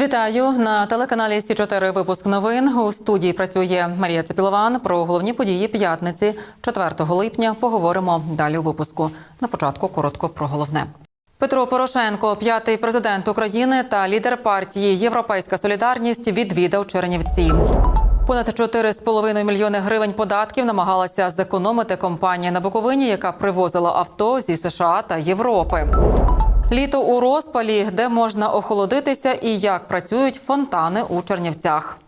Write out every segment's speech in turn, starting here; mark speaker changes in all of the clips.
Speaker 1: Вітаю на телеканалі Сі 4 Випуск новин у студії працює Марія Цепілован. Про головні події п'ятниці 4 липня. Поговоримо далі у випуску. На початку коротко про головне. Петро Порошенко, п'ятий президент України та лідер партії Європейська Солідарність, відвідав Чернівці. Понад 4,5 мільйони гривень податків намагалася зекономити компанія на Буковині, яка привозила авто зі США та Європи. Літо у розпалі, де можна охолодитися і як працюють фонтани у Чернівцях.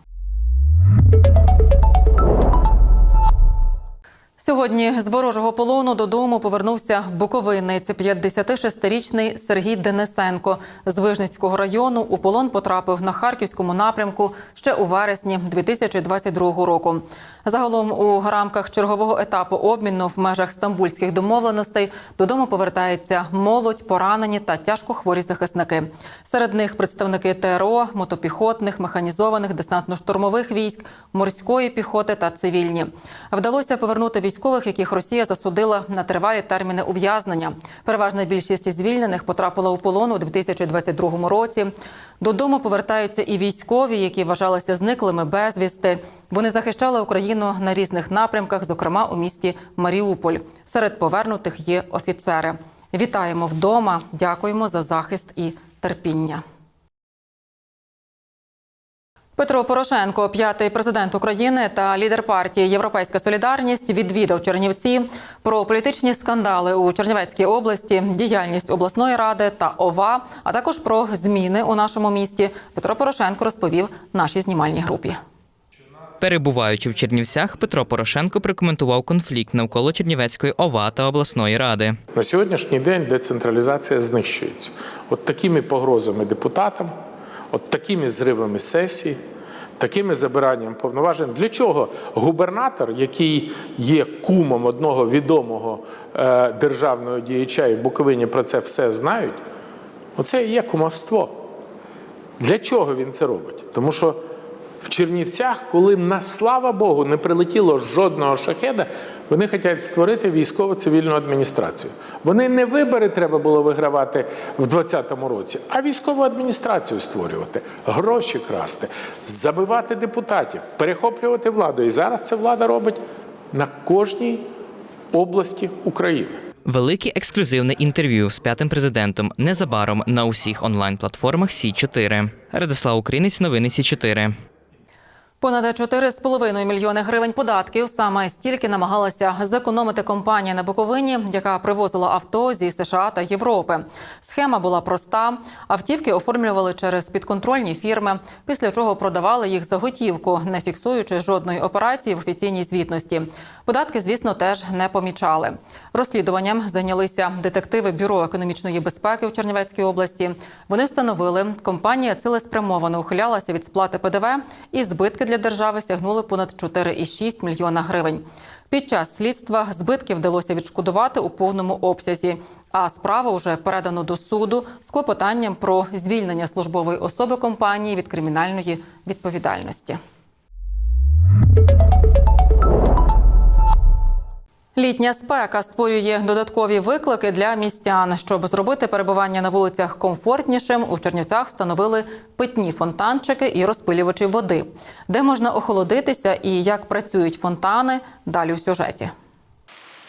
Speaker 1: Сьогодні з ворожого полону додому повернувся буковинець 56-річний Сергій Денисенко з Вижницького району. У полон потрапив на харківському напрямку ще у вересні 2022 року. Загалом у рамках чергового етапу обміну в межах стамбульських домовленостей додому повертається молодь, поранені та тяжкохворі захисники. Серед них представники ТРО, мотопіхотних, механізованих, десантно-штурмових військ, морської піхоти та цивільні. Вдалося повернути військових, яких Росія засудила на тривалі терміни ув'язнення. Переважна більшість звільнених потрапила у полон у 2022 році. Додому повертаються і військові, які вважалися зниклими безвісти. Вони захищали Україну на різних напрямках, зокрема у місті Маріуполь. Серед повернутих є офіцери. Вітаємо вдома. Дякуємо за захист і терпіння. Петро Порошенко, п'ятий президент України та лідер партії Європейська Солідарність, відвідав Чернівці про політичні скандали у Чернівецькій області, діяльність обласної ради та ОВА, а також про зміни у нашому місті. Петро Порошенко розповів нашій знімальній групі.
Speaker 2: Перебуваючи в Чернівцях, Петро Порошенко прокоментував конфлікт навколо Чернівецької ОВА та обласної ради.
Speaker 3: На сьогоднішній день децентралізація знищується. От такими погрозами депутатам, от такими зривами сесій, такими забиранням повноважень. Для чого губернатор, який є кумом одного відомого е, державного діяча, і в Буковині про це все знають, оце і є кумовство. Для чого він це робить? Тому що в Чернівцях, коли на слава Богу не прилетіло жодного шахеда, вони хочуть створити військово-цивільну адміністрацію. Вони не вибори треба було вигравати в 2020 році, а військову адміністрацію створювати, гроші красти, забивати депутатів, перехоплювати владу. І зараз це влада робить на кожній області України.
Speaker 2: Велике ексклюзивне інтерв'ю з п'ятим президентом незабаром на усіх онлайн-платформах Сі 4 Радислав Українець, новини Сі 4
Speaker 1: Понад 4,5 мільйони гривень податків саме стільки намагалася зекономити компанія на Буковині, яка привозила авто зі США та Європи. Схема була проста: автівки оформлювали через підконтрольні фірми, після чого продавали їх за готівку, не фіксуючи жодної операції в офіційній звітності. Податки, звісно, теж не помічали. Розслідуванням зайнялися детективи бюро економічної безпеки в Чернівецькій області. Вони встановили, компанія цілеспрямовано ухилялася від сплати ПДВ і збитки для держави сягнули понад 4,6 мільйона гривень. Під час слідства збитки вдалося відшкодувати у повному обсязі. А справу вже передано до суду з клопотанням про звільнення службової особи компанії від кримінальної відповідальності. Літня спека створює додаткові виклики для містян. Щоб зробити перебування на вулицях комфортнішим, у Чернівцях встановили питні фонтанчики і розпилювачі води, де можна охолодитися і як працюють фонтани. Далі у сюжеті.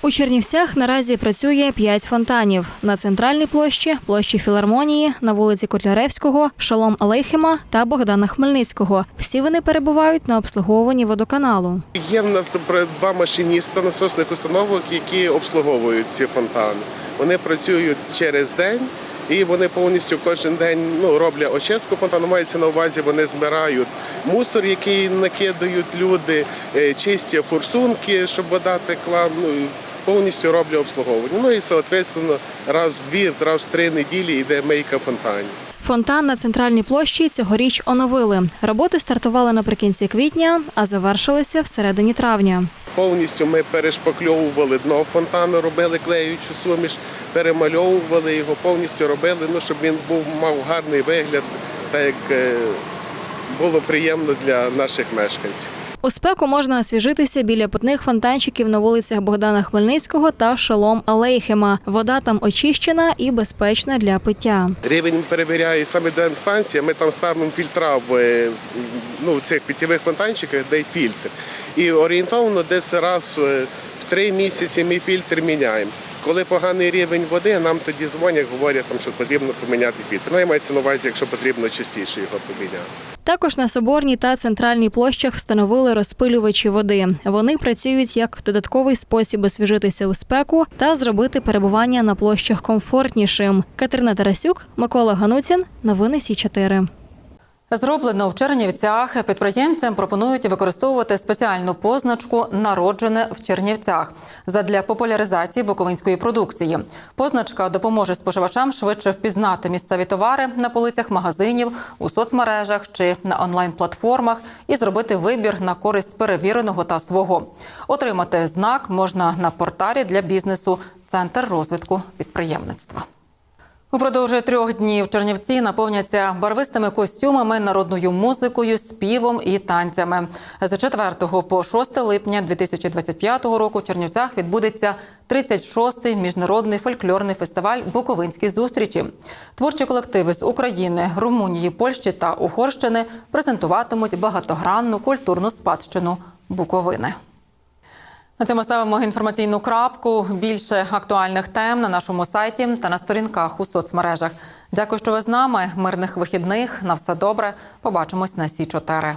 Speaker 4: У Чернівцях наразі працює п'ять фонтанів на центральній площі, площі філармонії, на вулиці Котляревського, Шолом Алейхема та Богдана Хмельницького. Всі вони перебувають на обслуговуванні водоканалу.
Speaker 5: Є в нас два машиніста насосних установок, які обслуговують ці фонтани. Вони працюють через день. І вони повністю кожен день ну, роблять очистку фонтану. Мається на увазі, вони збирають мусор, який накидають люди, е, чистять форсунки, щоб вода текла. Ну, повністю роблять обслуговування. Ну і соответственно, раз в дві, раз в три неділі йде мийка фонтанів.
Speaker 4: Фонтан на центральній площі цьогоріч оновили. Роботи стартували наприкінці квітня, а завершилися всередині травня.
Speaker 5: Повністю ми перешпакльовували дно фонтану, робили клеючу суміш, перемальовували його, повністю робили, ну, щоб він був мав гарний вигляд, так як е, було приємно для наших мешканців.
Speaker 4: У спеку можна освіжитися біля питних фонтанчиків на вулицях Богдана Хмельницького та Шолом Алейхема. Вода там очищена і безпечна для пиття.
Speaker 5: Рівень перевіряє саме станція. Ми там ставимо фільтра в е, ну, цих питєвих фонтанчиках, де й фільтр. І орієнтовно десь раз е, в три місяці ми фільтр міняємо. Коли поганий рівень води, нам тоді дзвонять, говорять, що потрібно поміняти фільтр. Ну, я мається на увазі, якщо потрібно частіше його поміняти.
Speaker 4: Також на соборній та центральній площах встановили розпилювачі води. Вони працюють як додатковий спосіб освіжитися у спеку та зробити перебування на площах комфортнішим. Катерина Тарасюк, Микола Гануцін, новини Сі 4
Speaker 1: Зроблено в Чернівцях. Підприємцям пропонують використовувати спеціальну позначку Народжене в Чернівцях задля популяризації буковинської продукції. Позначка допоможе споживачам швидше впізнати місцеві товари на полицях магазинів, у соцмережах чи на онлайн-платформах і зробити вибір на користь перевіреного та свого. Отримати знак можна на порталі для бізнесу Центр розвитку підприємництва. Упродовж трьох днів Чернівці наповняться барвистими костюмами, народною музикою, співом і танцями. З 4 по 6 липня 2025 року в Чернівцях відбудеться 36-й міжнародний фольклорний фестиваль Буковинські зустрічі. Творчі колективи з України, Румунії, Польщі та Угорщини презентуватимуть багатогранну культурну спадщину Буковини. На цьому ставимо інформаційну крапку. Більше актуальних тем на нашому сайті та на сторінках у соцмережах. Дякую, що ви з нами. Мирних вихідних. На все добре. Побачимось на Сі 4